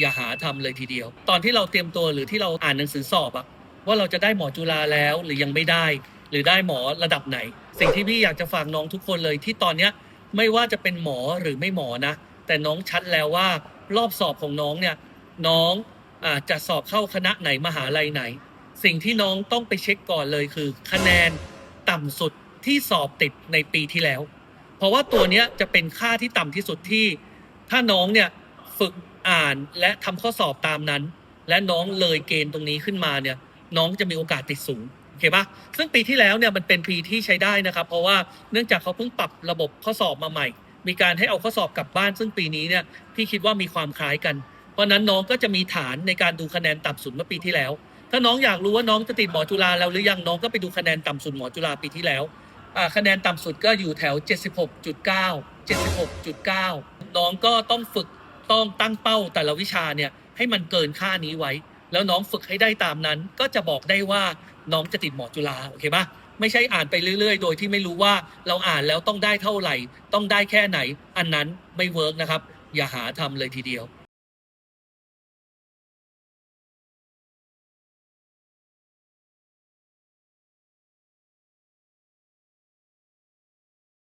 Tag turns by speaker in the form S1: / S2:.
S1: อย่าหาทำเลยทีเดียว ตอนที่เราเตรียมตัวหรือที่เราอ่านหนังสือสอบอะว่าเราจะได้หมอจุฬาแล้วหรือยังไม่ได้ หรือได้หมอระดับไหน สิ่งที่พี่อยากจะฝากน้องทุกคนเลยที่ตอนเนี้ยไม่ว่าจะเป็นหมอหรือไม่หมอนะ แต่น้องชัดแล้วว่ารอบสอบของน้องเนี่ยน้องอาจะสอบเข้าคณะไหนมหาลัยไหน สิ่งที่น้องต้องไปเช็คก่อนเลยคือ คะแนนต่ำสุดที่สอบติดในปีที่แล้ว เพราะว่าตัวเนี้ยจะเป็นค่าที่ต่ำที่สุดที่ ถ้าน้องเนี่ยฝึก อ่านและทำข้อสอบตามนั้น และน้องเลยเกณฑ์ตรงนี้ขึ้นมาเนี่ย น้องจะมีโอกาสติดสูงโอเคปะซึ่งปีที่แล้วเนี่ยมันเป็นปีที่ใช้ได้นะครับ เพราะว่าเนื่องจากเขาเพิ่งปรับระบบข้อสอบมาใหม่ มีการให้เอาข้อสอบกลับบ้าน ซึ่งปีนี้เนี่ยพี่คิดว่ามีความคล้ายกัน เพราะนั้นน้องก็จะมีฐานในการดูคะแนนต่ำสุดเมื่อปีที่แล้ว ถ้าน้องอยากรู้ว่าน้องจะติดหมอจุฬาแล้วหรือยังน้องก็ไปดูคะแนนต่ำสุดหมอจุฬาปีที่แล้วคะแนนต่ำสุดก็อยู่แถว 76.9 76.9 น้องก็ต้องฝึก ต้องตั้งเป้าแต่ละวิชาเนี่ยให้มันเกินค่านี้ไว้ แล้วน้องฝึกให้ได้ตามนั้น ก็จะบอกได้ว่าน้องจะติดหมอจุฬาโอเคปะไม่ใช่อ่านไปเรื่อย ๆ โดยที่ไม่รู้ว่าเราอ่านแล้วต้องได้เท่าไหร่ ต้องได้แค่ไหน อันนั้นไม่เวิร์กนะครับ อย่าหาทำเลยทีเดียว